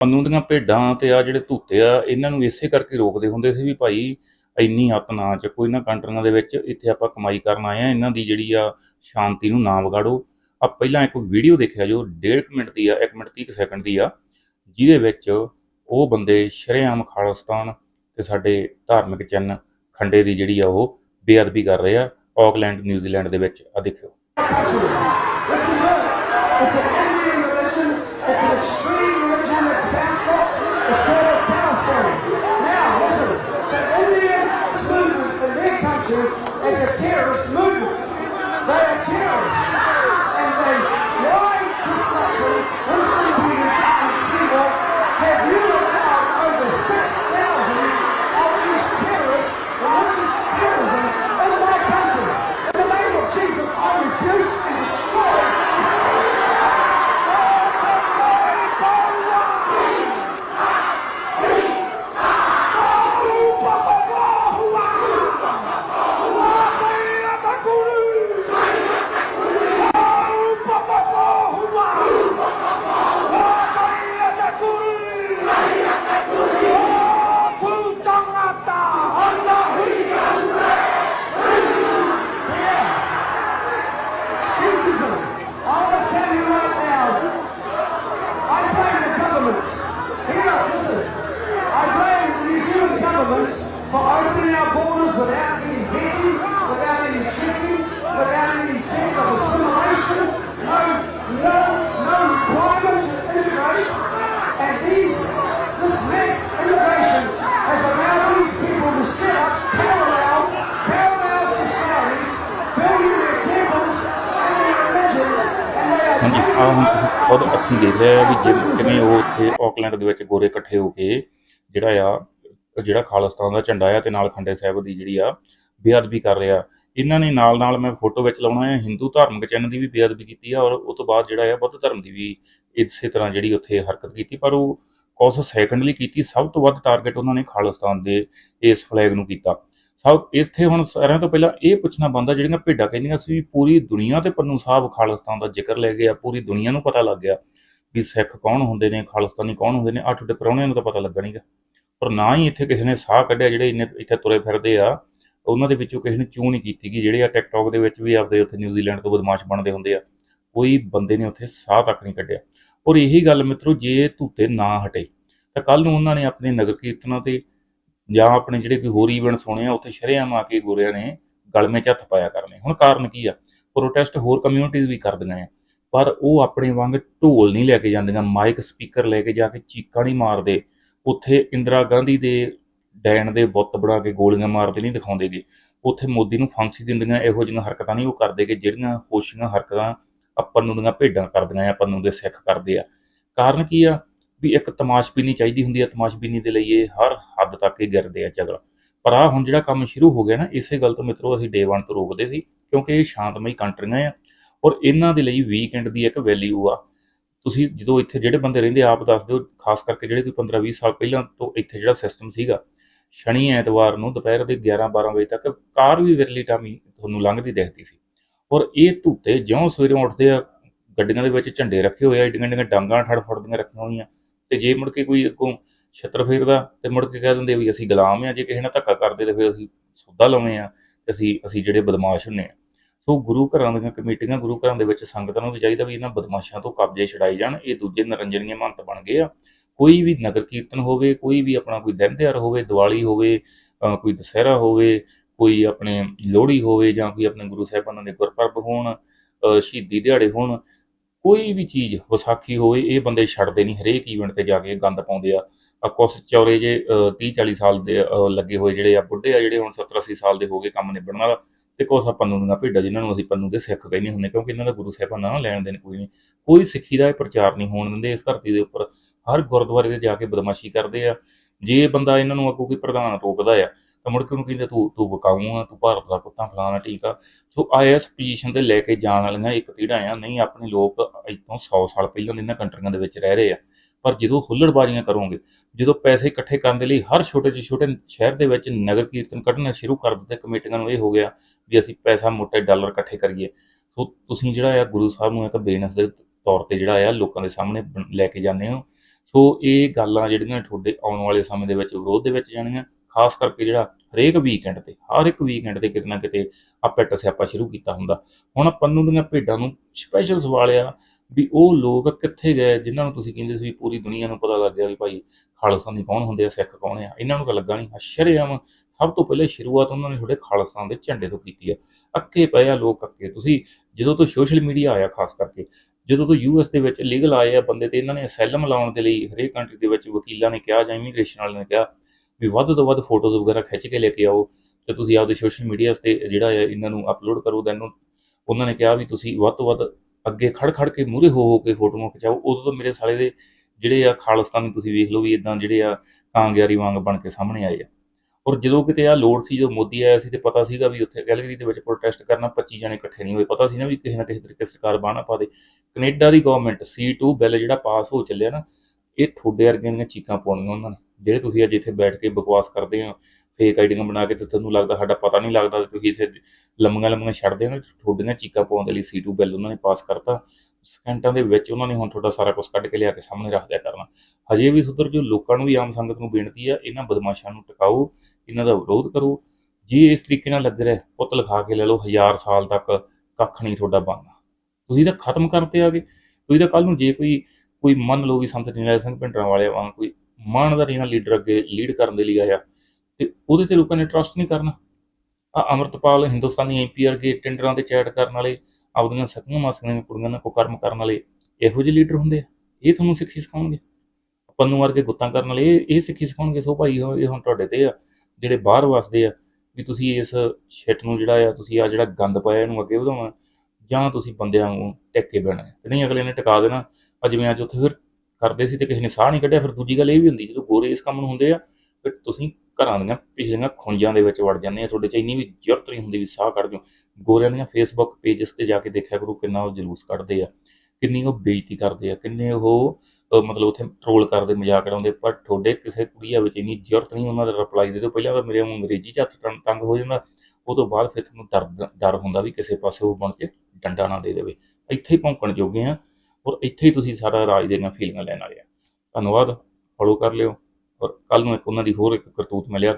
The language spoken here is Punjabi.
ਪੰਨੂ ਦੀਆਂ ਭੇਡਾਂ ਤੇ ਆ ਜਿਹੜੇ ਧੂਤੇ ਆ, ਇਹਨਾਂ ਨੂੰ ਇਸੇ ਕਰਕੇ ਰੋਕਦੇ ਹੁੰਦੇ ਸੀ ਵੀ ਭਾਈ ਇੰਨੀ ਅੱਤ ਨਾ ਚੱਕੋ ਇਹਨਾਂ ਕੰਟਰੀਆਂ ਦੇ ਵਿੱਚ ਇੱਥੇ ਆਪਾਂ ਕਮਾਈ ਕਰਨ ਆਏ ਆ, ਇਹਨਾਂ ਦੀ ਜਿਹੜੀ ਆ ਸ਼ਾਂਤੀ ਨੂੰ ਨਾ ਵਿਗਾੜੋ। ਆ ਪਹਿਲਾਂ ਇੱਕ ਵੀਡੀਓ ਦੇਖਿਆ ਜੋ 1.5 ਮਿੰਟ ਦੀ ਆ 1 ਮਿੰਟ 30 ਸੈਕਿੰਡ ਦੀ ਆ, ਜਿਹਦੇ ਵਿੱਚ ਉਹ ਬੰਦੇ ਸ਼ਰੇਆਮ ਖਾਲਿਸਤਾਨ ਤੇ ਸਾਡੇ ਧਾਰਮਿਕ ਚਿੰਨ੍ਹ ਖੰਡੇ ਦੀ ਜਿਹੜੀ ਆ ਉਹ ਬੇਅਦਬੀ ਕਰ ਰਹੇ ਆ ਆਕਲੈਂਡ ਨਿਊਜ਼ੀਲੈਂਡ ਦੇ ਵਿੱਚ। ਆ ਦੇਖਿਓ। Wow. Are ਹੁਣ ਤੁਸੀਂ ਖੁਦ ਅੱਖੀਂ ਦੇਖ ਲਿਆ ਵੀ ਜਿਵੇਂ ਕਿਵੇਂ ਉਹ ਉੱਥੇ ਆਕਲੈਂਡ ਦੇ ਵਿੱਚ ਗੋਰੇ ਇਕੱਠੇ ਹੋ ਕੇ ਜਿਹੜਾ ਆ, ਜਿਹੜਾ ਖਾਲਿਸਤਾਨ ਦਾ ਝੰਡਾ ਆ ਤੇ ਨਾਲ ਖੰਡੇ ਸਾਹਿਬ ਦੀ ਜਿਹੜੀ ਆ ਬੇਅਦਬੀ ਕਰ ਰਿਹਾ। ਇਹਨਾਂ ਨੇ ਨਾਲ ਨਾਲ ਮੈਂ ਫੋਟੋ ਵਿੱਚ ਲਾਉਣਾ ਹੈ ਹਿੰਦੂ ਧਾਰਮਿਕ ਚਿੰਨ੍ਹ ਦੀ ਵੀ ਬੇਅਦਬੀ ਕੀਤੀ ਆ ਔਰ ਉਸ ਤੋਂ ਬਾਅਦ ਜਿਹੜਾ ਆ ਬੁੱਧ ਧਰਮ ਦੀ ਵੀ ਇਸੇ ਤਰ੍ਹਾਂ ਜਿਹੜੀ ਉੱਥੇ ਹਰਕਤ ਕੀਤੀ, ਪਰ ਉਹ ਕੁਝ ਸੈਕੰਡ ਲਈ ਕੀਤੀ, ਸਭ ਤੋਂ ਵੱਧ ਟਾਰਗੇਟ ਉਹਨਾਂ ਨੇ ਖਾਲਿਸਤਾਨ ਦੇ ਇਸ ਫਲੈਗ ਨੂੰ ਕੀਤਾ। ਸਭ ਇੱਥੇ ਹੁਣ ਸਾਰਿਆਂ ਤੋਂ ਪਹਿਲਾਂ ਇਹ ਪੁੱਛਣਾ ਬੰਦਾ ਜਿਹੜੀਆਂ ਭੇਡਾਂ ਕਹਿੰਦੀਆਂ ਸੀ ਵੀ ਪੂਰੀ ਦੁਨੀਆ ਤੇ ਪੰਨੂ ਸਾਹਿਬ ਖਾਲਿਸਤਾਨ ਦਾ ਜ਼ਿਕਰ ਲੈ ਗਏ ਪੂਰੀ ਦੁਨੀਆ ਨੂੰ ਪਤਾ ਲੱਗ ਗਿਆ ਵੀ ਸਿੱਖ ਕੌਣ ਹੁੰਦੇ ਨੇ, ਖਾਲਿਸਤਾਨੀ ਕੌਣ ਹੁੰਦੇ ਨੇ ਆਹ ਤੁਹਾਡੇ ਪ੍ਰਾਹੁਣਿਆਂ ਨੂੰ ਤਾਂ ਪਤਾ ਲੱਗਾ ਨਹੀਂਗਾ ਪਰ ਨਾ ਹੀ ਇੱਥੇ ਕਿਸੇ ਨੇ ਸਾਹ ਕੱਢਿਆ ਜਿਹੜੇ ਇੰਨੇ ਇੱਥੇ ਤੁਰੇ ਫਿਰਦੇ ਆ, ਉਹਨਾਂ ਦੇ ਵਿੱਚੋਂ ਕਿਸੇ ਨੇ ਚੂੰ ਨਹੀਂ ਕੀਤੀ ਕਿ ਜਿਹੜੇ ਆ ਟਿਕਟੌਕ ਦੇ ਵਿੱਚ ਵੀ ਆਪਦੇ ਉੱਥੇ ਨਿਊਜ਼ੀਲੈਂਡ ਤੋਂ ਬਦਮਾਸ਼ ਬਣਦੇ ਹੁੰਦੇ ਆ, ਕੋਈ ਬੰਦੇ ਨੇ ਉੱਥੇ ਸਾਹ ਤੱਕ ਨਹੀਂ ਕੱਢਿਆ। ਔਰ ਇਹੀ ਗੱਲ ਮਿੱਤਰੋ, ਜੇ ਧੂਤੇ ਨਾ ਹਟੇ, ਤਾਂ ਕੱਲ ਨੂੰ ਉਹਨਾਂ ਨੇ ਆਪਣੇ ਨਗਰ ਕੀਰਤਨਾਂ ਤੇ ਜਾਂ ਆਪਣੇ ਜਿਹੜੇ ਕੋਈ ਹੋਰ ਇਵੈਂਟਸ ਹੋਣੇ ਆ, ਉੱਥੇ ਸ਼ਰੇਆਮ ਆ ਕੇ ਗੋਰਿਆਂ ਨੇ ਗਲਮੇ 'ਚ ਹੱਥ ਪਾਇਆ ਕਰਨੇ। ਹੁਣ ਕਾਰਨ ਕੀ ਆ? ਪ੍ਰੋਟੈਸਟ ਹੋਰ ਕਮਿਊਨਿਟੀਜ਼ ਵੀ ਕਰਦੀਆਂ ਆ ਪਰ ਉਹ ਆਪਣੇ ਵਾਂਗ ਢੋਲ ਨਹੀਂ ਲੈ ਕੇ ਜਾਂਦੀਆਂ ਮਾਈਕ ਸਪੀਕਰ ਲੈ ਕੇ ਜਾ ਕੇ ਚੀਕਾਂ ਨਹੀਂ ਮਾਰਦੇ। ਉੱਥੇ ਇੰਦਰਾ ਗਾਂਧੀ ਦੇ ਡੈਣ ਦੇ ਬੁੱਤ ਬਣਾ ਕੇ ਗੋਲੀਆਂ ਮਾਰਦੇ ਨਹੀਂ ਦਿਖਾਉਂਦੇਗੇ ਉੱਥੇ ਮੋਦੀ ਨੂੰ ਫਾਂਸੀ ਦਿੰਦੀਆਂ, ਇਹੋ ਜਿਹੀਆਂ ਹਰਕਤਾਂ ਨਹੀਂ ਉਹ ਕਰਦੇਗੇ ਜਿਹੜੀਆਂ ਹੋਸ਼ੀਆਂ ਹਰਕਤਾਂ ਆਪਾਂ ਨੂੰ ਦੀਆਂ ਭੇਡਾਂ ਕਰਦੀਆਂ ਆ ਆਪਾਂ ਨੂੰ ਦੇ ਸਿੱਖ ਕਰਦੇ ਆ। ਕਾਰਨ ਕੀ ਆ? ਵੀ ਇੱਕ ਤਮਾਸ਼ਬੀਨੀ ਚਾਹੀਦੀ ਹੁੰਦੀ ਆ ਤਮਾਸ਼ਬੀਨੀ ਦੇ ਲਈ ਇਹ ਹਰ ਹੱਦ ਤੱਕ ਹੀ ਗਿਰਦੇ ਆ ਝਗੜਾ। ਪਰ ਆ ਹੁਣ ਜਿਹੜਾ ਕੰਮ ਸ਼ੁਰੂ ਹੋ ਗਿਆ ਨਾ, ਇਸੇ ਗੱਲ ਤੋਂ ਮਿੱਤਰੋ ਅਸੀਂ ਡੇ 1 ਤੋਂ ਰੋਕਦੇ ਸੀ, ਕਿਉਂਕਿ ਇਹ ਸ਼ਾਂਤਮਈ ਕੰਟਰੀਆਂ ਆ ਔਰ ਇਹਨਾਂ ਦੇ ਲਈ ਵੀਕਐਂਡ ਦੀ ਇੱਕ ਵੈਲਿਊ ਆ। ਤੁਸੀਂ ਜਦੋਂ ਇੱਥੇ ਜਿਹੜੇ ਬੰਦੇ ਰਹਿੰਦੇ ਆਪ ਦੱਸ ਦਿਓ, ਖਾਸ ਕਰਕੇ ਜਿਹੜੇ ਕੋਈ 15 20 ਸਾਲ ਪਹਿਲਾਂ ਤੋਂ ਇੱਥੇ ਜਿਹੜਾ ਸਿਸਟਮ ਸੀਗਾ, ਸ਼ਨੀ ਐਤਵਾਰ ਨੂੰ ਦੁਪਹਿਰ ਦੇ 11 12 ਵਜੇ ਤੱਕ ਕਾਰ ਵੀ ਵਿਰਲੀ ਟਾਮੀ ਤੁਹਾਨੂੰ ਲੰਘਦੀ ਦਿਖਦੀ ਸੀ। ਔਰ ਇਹ ਧੂਤੇ ਜਿਉਂ ਸਵੇਰੇ ਉੱਠਦੇ ਆ, ਗੱਡੀਆਂ ਦੇ ਵਿੱਚ ਝੰਡੇ ਰੱਖੇ ਹੋਏ ਆ ਏਡੀਆਂ ਏਡੀਆਂ ਡਾਂਗਾਂ ਠੜ ਫੜਦੀਆਂ ਰੱਖੀਆਂ ਹੋਈਆਂ ਤੇ ਜੇ ਮੁੜ ਕੇ ਕੋਈ ਅੱਗੋਂ ਛੱਤਰ ਫੇਰਦਾ ਤੇ ਮੁੜ ਕੇ ਕਹਿ ਦਿੰਦੇ ਵੀ ਅਸੀਂ ਗੁਲਾਮ ਆ, ਜੇ ਕਿਸੇ ਨਾਲ ਧੱਕਾ ਕਰਦੇ ਤੇ ਫਿਰ ਅਸੀਂ ਸੌਦਾ ਲਾਉਣੇ ਆ ਤੇ ਅਸੀਂ ਅਸੀਂ ਜਿਹੜੇ ਬਦਮਾਸ਼ ਹੁੰਨੇ ਆ। ਸੋ ਗੁਰੂ ਘਰਾਂ ਦੀਆਂ ਕਮੇਟੀਆਂ, ਗੁਰੂ ਘਰਾਂ ਦੇ ਵਿੱਚ ਸੰਗਤਾਂ ਨੂੰ ਵੀ ਚਾਹੀਦਾ ਵੀ ਇਹਨਾਂ ਬਦਮਾਸ਼ਾਂ ਤੋਂ ਕਬਜ਼ੇ ਛਡਾਏ ਜਾਣ, ਇਹ ਦੂਜੇ ਨਰੰਜਨੀਏ ਮਹੰਤ ਬਣ ਗਏ ਆ। ਕੋਈ ਵੀ ਨਗਰ ਕੀਰਤਨ ਹੋਵੇ, ਕੋਈ ਵੀ ਆਪਣਾ ਕੋਈ ਦਿਨ ਤਿਉਹਾਰ ਹੋਵੇ, ਦੀਵਾਲੀ ਹੋਵੇ ਕੋਈ ਦੁਸਹਿਰਾ ਹੋਵੇ, ਕੋਈ ਆਪਣੇ ਲੋਹੜੀ ਹੋਵੇ ਜਾਂ ਕੋਈ ਆਪਣੇ ਗੁਰੂ ਸਾਹਿਬਾਨਾਂ ਦੇ ਗੁਰਪੁਰਬ ਹੋਣ ਸ਼ਹੀਦੀ ਦਿਹਾੜੇ ਹੋਣ ਕੋਈ ਵੀ ਚੀਜ਼ ਵਿਸਾਖੀ ਹੋਵੇ, ਇਹ ਬੰਦੇ ਛੱਡਦੇ ਨਹੀਂ, ਹਰੇਕ ਈਵੈਂਟ ਤੇ ਜਾ ਕੇ ਗੰਦ ਪਾਉਂਦੇ ਆ। ਆ ਕੁਛ ਚੌਰੇ ਜੇ 30 40 ਸਾਲ ਦੇ ਲੱਗੇ ਹੋਏ ਜਿਹੜੇ ਆ, ਬੁੱਢੇ ਆ ਜਿਹੜੇ ਹੁਣ 70 80 ਸਾਲ ਦੇ ਹੋ ਗਏ ਕੰਮ ਨਿਬੜਨ ਵਾਲਾ, ਤੇ ਕੁਛ ਆ ਪੰਨੂ ਦੀਆਂ ਭੇਡਾਂ, ਜਿਨ੍ਹਾਂ ਨੂੰ ਅਸੀਂ ਪੰਨੂ ਦੇ ਸਿੱਖ ਕਹਿੰਦੇ ਹੁੰਦੇ ਕਿਉਂਕਿ ਇਹਨਾਂ ਦਾ ਗੁਰੂ ਸਾਹਿਬਾਨਾਂ ਨਾਲ ਲੈਣ ਦੇਣ ਕੋਈ ਨਹੀਂ। ਕੋਈ ਸਿੱਖੀ ਦਾ ਇਹ ਪ੍ਰਚਾਰ ਨਹੀਂ ਹੋਣ ਦਿੰਦੇ ਇਸ ਧਰਤੀ ਦੇ ਉੱਪਰ। ਹਰ ਗੁਰਦੁਆਰੇ ਤੇ ਜਾ ਕੇ ਬਦਮਾਸ਼ੀ ਕਰਦੇ ਆ। ਜੇ ਬੰਦਾ ਇਹਨਾਂ ਨੂੰ ਅੱਗੋਂ ਕੋਈ ਪ੍ਰਧਾਨ ਰੋਕਦਾ ਆ ਤਾਂ ਮੁੜ ਕੇ ਉਹਨੂੰ ਕਹਿੰਦੇ ਤੂੰ ਤੂੰ ਵਿਕਾਊ ਆ, ਤੂੰ ਭਾਰਤ ਦਾ ਕੁੱਤਾ ਫਲਾਣਾ ਠੀਕ ਆ। ਸੋ ਆਈਐਸ ਪੋਜੀਸ਼ਨ ਤੇ ਲੈ ਕੇ ਜਾਣ ਵਾਲੀਆਂ ਇੱਕ ਪੀੜ੍ਹਾਂ ਆ। ਨਹੀਂ, ਆਪਣੇ ਲੋਕ ਅੱਜ ਤੋਂ 100 ਸਾਲ ਪਹਿਲਾਂ ਇਹਨਾਂ ਕੰਟਰੀਆਂ ਦੇ ਵਿੱਚ ਰਹਿ ਰਹੇ ਆ। ਪਰ ਜਦੋਂ ਹੁੱਲੜਬਾਜ਼ੀਆਂ ਕਰੋਗੇ, ਜਦੋਂ ਪੈਸੇ ਇਕੱਠੇ ਕਰਨ ਦੇ ਲਈ ਹਰ ਛੋਟੇ ਜਿਹੇ ਛੋਟੇ ਸ਼ਹਿਰ ਦੇ ਵਿੱਚ ਨਗਰ ਕੀਰਤਨ ਕੱਢਣਾ ਸ਼ੁਰੂ ਕਰ ਦਿੱਤੇ, ਕਮੇਟੀਆਂ ਨੂੰ ਇਹ ਹੋ ਗਿਆ ਵੀ ਅਸੀਂ ਪੈਸਾ ਮੋਟੇ ਡਾਲਰ ਇਕੱਠੇ ਕਰੀਏ। ਸੋ ਤੁਸੀਂ ਜਿਹੜਾ ਆ ਗੁਰੂ ਸਾਹਿਬ ਨੂੰ ਇੱਕ ਬਿਜਨਸ ਦੇ ਤੌਰ ਤੇ ਜਿਹੜਾ ਆ ਲੋਕਾਂ ਦੇ ਸਾਹਮਣੇ ਬਣ- ਲੈ ਕੇ ਜਾਂਦੇ ਹੋ। ਸੋ ਇਹ ਗੱਲਾਂ ਜਿਹੜੀਆਂ ਤੁਹਾਡੇ ਆਉਣ ਵਾਲੇ ਸਮੇਂ ਦੇ ਵਿੱਚ ਵਿਰੋਧ ਦੇ ਵਿੱਚ ਜਾਣੀਆਂ। ਖਾਸ ਕਰਕੇ ਜਿਹੜਾ ਹਰੇਕ ਵੀਕਐਂਡ ਤੇ, ਹਰ ਇੱਕ ਵੀਕਐਂਡ ਤੇ ਕਿਤੇ ਨਾ ਕਿਤੇ ਆ ਪਿੱਟ ਸਿਆਪਾ ਸ਼ੁਰੂ ਕੀਤਾ ਹੁੰਦਾ। ਹੁਣ ਪੰਨੂ ਦੀਆਂ ਭੇਡਾਂ ਨੂੰ ਸਪੈਸ਼ਲ ਸਵਾਲ ਆ ਵੀ ਉਹ ਲੋਕ ਕਿੱਥੇ ਗਏ, ਜਿਨ੍ਹਾਂ ਨੂੰ ਤੁਸੀਂ ਕਹਿੰਦੇ ਸੀ ਵੀ ਪੂਰੀ ਦੁਨੀਆ ਨੂੰ ਪਤਾ ਲੱਗ ਗਿਆ ਵੀ ਭਾਈ ਖਾਲਸਾਨੀ ਕੌਣ ਹੁੰਦੇ ਆ, ਸਿੱਖ ਕੌਣ ਆ, ਇਹਨਾਂ ਨੂੰ ਤਾਂ ਲੱਗਾ ਨਹੀਂ ਸ਼ਰੇਆਮ ਸਭ ਤੋਂ ਪਹਿਲੇ ਸ਼ੁਰੂਆਤ ਉਹਨਾਂ ਨੇ ਤੁਹਾਡੇ ਖਾਲਸਾ ਦੇ ਝੰਡੇ ਤੋਂ ਕੀਤੀ ਆ। ਅੱਕੇ ਪਏ ਆ ਲੋਕ ਅੱਕੇ। ਤੁਸੀਂ ਜਦੋਂ ਤੋਂ ਸੋਸ਼ਲ ਮੀਡੀਆ ਆਇਆ ਖਾਸ ਕਰਕੇ, ਜਦੋਂ ਤੋਂ ਯੂਐਸ ਦੇ ਵਿੱਚ ਲੀਗਲ ਆਏ ਆ ਬੰਦੇ ਤੇ, ਇਹਨਾਂ ਨੇ ਅਸੈਲਮ ਲਾਉਣ ਦੇ ਲਈ ਹਰੇਕ ਕੰਟਰੀ ਦੇ ਵਿੱਚ ਵਕੀਲਾਂ ਨੇ ਕਿਹਾ ਜਾਂ ਇਮੀਗ੍ਰੇਸ਼ਨ ਵਾਲਿਆਂ ਨੇ ਕਿਹਾ ਵੀ ਵੱਧ ਤੋਂ ਵੱਧ ਫੋਟੋਜ਼ ਵਗੈਰਾ ਖਿੱਚ ਕੇ ਲੈ ਕੇ ਆਓ ਤੇ ਤੁਸੀਂ ਆਪਦੇ ਸੋਸ਼ਲ ਮੀਡੀਆ ਤੇ ਜਿਹੜਾ ਹੈ ਇਹਨਾਂ ਨੂੰ ਅਪਲੋਡ ਕਰੋ ਦੈਨ ਉਹਨਾਂ ਨੇ ਕਿਹਾ ਵੀ ਤੁਸੀਂ ਵੱਧ ਤੋਂ ਵੱਧ ਅੱਗੇ ਖੜ ਖੜ ਕੇ ਮੂਹਰੇ ਹੋ ਹੋ ਕੇ ਫੋਟੋਆਂ ਖਿਚਾਓ। ਉਦੋਂ ਤੋਂ ਮੇਰੇ ਸਾਲੇ ਦੇ ਜਿਹੜੇ ਆ ਖਾਲਸਤਾਨੀ ਤੁਸੀਂ ਵੇਖ ਲਓ ਵੀ ਇਦਾਂ ਜਿਹੜੇ ਆ ਕਾਂਗਿਆਰੀ ਵਾਂਗ ਬਣ ਕੇ ਸਾਹਮਣੇ ਆਏ ਆ। ਔਰ ਜਦੋਂ ਕਿਤੇ ਆ ਲੋੜ ਸੀ, ਜਦੋਂ ਮੋਦੀ ਆਇਆ ਸੀ ਤੇ ਪਤਾ ਸੀਗਾ ਵੀ ਉੱਥੇ ਗੈਲਰੀ ਦੇ ਵਿੱਚ ਪ੍ਰੋਟੈਸਟ ਕਰਨਾ 25 ਜਣੇ ਇਕੱਠੇ ਨਹੀਂ ਹੋਏ। ਪਤਾ ਸੀ ਨਾ ਵੀ ਕਿਸੇ ਨਾ ਕਿਸੇ ਤਰੀਕੇ ਸਰਕਾਰ ਬਾਹਰ ਪਾ ਦੇ। ਕੈਨੇਡਾ ਦੀ ਗਵਰਨਮੈਂਟ C2 ਬਿੱਲ ਜਿਹੜਾ ਪਾਸ ਹੋ ਚੱਲਿਆ ਨਾ, ਇਹ ਤੁਹਾਡੇ ਵਰਗਿਆਂ ਦੀਆਂ ਚੀਕਾਂ ਪਾਉਣੀਆਂ ਉਹਨਾਂ ਨੇ। ਜਿਹੜੇ ਤੁਸੀਂ ਅੱਜ ਇੱਥੇ ਬੈਠ ਕੇ ਬਕਵਾਸ ਕਰਦੇ ਹੋ ਫੇਕ ਆਈਡੀਆਂ ਬਣਾ ਕੇ ਤੇ ਤੁਹਾਨੂੰ ਲੱਗਦਾ ਸਾਡਾ ਪਤਾ ਨਹੀਂ ਲੱਗਦਾ ਤੁਸੀਂ ਇੱਥੇ ਲੰਮੀਆਂ ਲੰਮੀਆਂ ਛੱਡਦੇ ਹੋ ਨਾ, ਤੁਹਾਡੀਆਂ ਚੀਕਾਂ ਪਾਉਣ ਦੇ ਲਈ C2 ਬਿੱਲ ਉਹਨਾਂ ਨੇ ਪਾਸ ਕਰਤਾ। ਸਕਿੰਟਾਂ ਦੇ ਵਿੱਚ ਉਹਨਾਂ ਨੇ ਹੁਣ ਤੁਹਾਡਾ ਸਾਰਾ ਕੁਝ ਕੱਢ ਕੇ ਲਿਆ ਕੇ ਸਾਹਮਣੇ ਰੱਖ ਦਿਆ ਕਰਨਾ। ਹਜੇ ਵੀ ਸੁਧਰ ਜੋ ਲੋਕਾਂ ਨੂੰ ਵੀ ਆਮ ਸੰਗਤ ਨੂੰ ਬੇਨਤੀ ਆ, ਇਹਨਾਂ ਬਦਮਾਸ਼ਾਂ ਨੂੰ ਟਿਕਾਓ, ਇਹਨਾਂ ਦਾ ਵਿਰੋਧ ਕਰੋ। ਜੇ ਇਸ ਤਰੀਕੇ ਨਾਲ ਲੱਗ ਰਿਹਾ, ਪੁੱਤ ਲਿਖਾ ਕੇ ਲੈ ਲਓ, ਹਜ਼ਾਰ ਸਾਲ ਤੱਕ ਕੱਖ ਨਹੀਂ ਤੁਹਾਡਾ ਬਣਨਾ। ਤੁਸੀਂ ਤਾਂ ਖਤਮ ਕਰਤੇ ਆਗੇ। ਤੁਸੀਂ ਤਾਂ ਕੱਲ ਨੂੰ ਜੇ ਕੋਈ ਕੋਈ ਮੰਨ ਲਓ ਵੀ ਸੰਤ ਜਰਨੈਲ ਸਿੰਘ ਭਿੰਡਰਾਂ ਵਾਲੇ ਵਾਂਗ ਕੋਈ ਮਾਣਦਾਰੀ ਨਾਲ ਲੀਡਰ ਅੱਗੇ ਲੀਡ ਕਰਨ ਦੇ ਲਈ ਆਇਆ। ਤੇ ਉਹਦੇ ਤੇ ਲੋਕਾਂ ਨੇ ਟਰਸਟ ਨਹੀਂ ਕਰਨਾ। ਆ ਅਮਰਤਪਾਲ ਹਿੰਦੁਸਤਾਨੀ ਐਮਪੀ ਵਰਗੇ ਟੈਂਡਰਾਂ ਤੇ ਚੈਟ ਕਰਨ ਵਾਲੇ ਆਪਦੀਆਂ ਸਕੀਆਂ ਮਾਸੀਆਂ ਦੀਆਂ ਕੁੜੀਆਂ ਨਾਲ ਕੁਕਰਮ ਕਰਨ ਵਾਲੇ ਇਹੋ ਜਿਹੇ ਲੀਡਰ ਹੁੰਦੇ ਆ। ਇਹ ਤੁਹਾਨੂੰ ਸਿੱਖੀ ਸਿਖਾਉਣਗੇ। ਪੰਨੂ ਵਰਗੇ ਗੁੱਤਾਂ ਕਰਨ ਵਾਲੇ ਇਹ ਸਿੱਖੀ ਸਿਖਾਉਣਗੇ। ਸੋ ਭਾਈ, ਇਹ ਹੁਣ ਤੁਹਾਡੇ ਤੇ ਆ, ਜਿਹੜੇ ਬਾਹਰ ਵਸਦੇ ਆ, ਵੀ ਤੁਸੀਂ ਇਸ ਸ਼ਿਟ ਨੂੰ ਜਿਹੜਾ ਆ, ਤੁਸੀਂ ਆ ਜਿਹੜਾ ਗੰਦ ਪਾਇਆ ਇਹਨੂੰ ਅੱਗੇ ਵਧਾਉਣਾ, ਜਾਂ ਤੁਸੀਂ ਬੰਦਿਆਂ ਨੂੰ ਟਿੱਕ ਕੇ ਬਹਿਣਾ। ਤੇ ਨਹੀਂ, ਅਗਲੇ ਨੇ ਟਿਕਾ ਦੇਣਾ ਜਿਵੇਂ ਅੱਜ ਉੱਥੇ ਫਿਰ ਕਰਦੇ ਸੀ ਤੇ ਕਿਸੇ ਨੇ ਸਾਹ ਨਹੀਂ ਕੱਢਿਆ, ਫਿਰ ਦੂਜੀ ਗੱਲ ਇਹ ਵੀ ਹੁੰਦੀ, ਜਦੋਂ ਗੋਰੇ ਇਸ ਕੰਮ ਨੂੰ ਹੁੰਦੇ ਆ, ਫਿਰ ਤੁਸੀਂ ਘਰਾਂ ਦੀਆਂ ਪਿਛਲੀਆਂ ਖੁੰਝਾਂ ਦੇ ਵਿੱਚ ਵੜ ਜਾਂਦੇ ਆ, ਤੁਹਾਡੇ ਚ ਇੰਨੀ ਵੀ ਜ਼ਰੂਰਤ ਨਹੀਂ ਹੁੰਦੀ ਵੀ ਸਾਹ ਕੱਢ ਦਿਓ ਗੋਰਿਆਂ ਦੀਆਂ ਫੇਸਬੁੱਕ ਪੇਜਸ ਤੇ ਜਾ ਕੇ ਦੇਖਿਆ ਕਰੋ ਕਿੰਨਾ ਉਹ ਜਲੂਸ ਕੱਢਦੇ ਆ, ਕਿੰਨੀ ਉਹ ਬੇਇੱਜ਼ਤੀ ਕਰਦੇ ਆ, ਕਿੰਨੇ ਉਹ ਮਤਲਬ ਉੱਥੇ ਟ੍ਰੋਲ ਕਰਦੇ, ਮਜ਼ਾਕ ਉਡਾਉਂਦੇ, ਪਰ ਤੁਹਾਡੇ ਕਿਸੇ ਕੁੜੀਆ ਵਿੱਚ ਇੰਨੀ ਜ਼ਰੂਰਤ ਨਹੀਂ ਉਹਨਾਂ ਦਾ ਰਿਪਲਾਈ ਦੇ ਦਿਓ। ਪਹਿਲਾਂ ਤਾਂ ਮੇਰੇ ਵਾਂਗੂ ਅੰਗਰੇਜ਼ੀ ਚ ਹੱਥ ਤੰਗ- ਤੰਗ ਹੋ ਜਾਂਦਾ, ਉਹ ਤੋਂ ਬਾਅਦ ਫਿਰ ਤੁਹਾਨੂੰ ਡਰ ਡਰ ਹੁੰਦਾ ਵੀ ਕਿਸੇ ਪਾਸੇ ਉਹ ਬਣ ਕੇ ਡੰਡਾ ਨਾ ਦੇ ਦੇਵੇ। ਇੱਥੇ ਹੀ ਭੌਂਕਣ ਜੋਗੇ ਆ। ਔਰ ਇੱਥੇ ਹੀ ਤੁਸੀਂ ਸਾਰਾ ਰਾਜ ਦੀਆਂ ਫੀਲਿੰਗਾਂ ਲੈਣ ਵਾਲੇ ਆ। ਧੰਨਵਾਦ, ਫੋਲੋ ਕਰ ਲਿਓ ਔਰ ਕੱਲ ਨੂੰ ਇੱਕ ਉਹਨਾਂ ਦੀ ਹੋਰ ਇੱਕ ਕਰਤੂਤ ਮਿਲਿਆ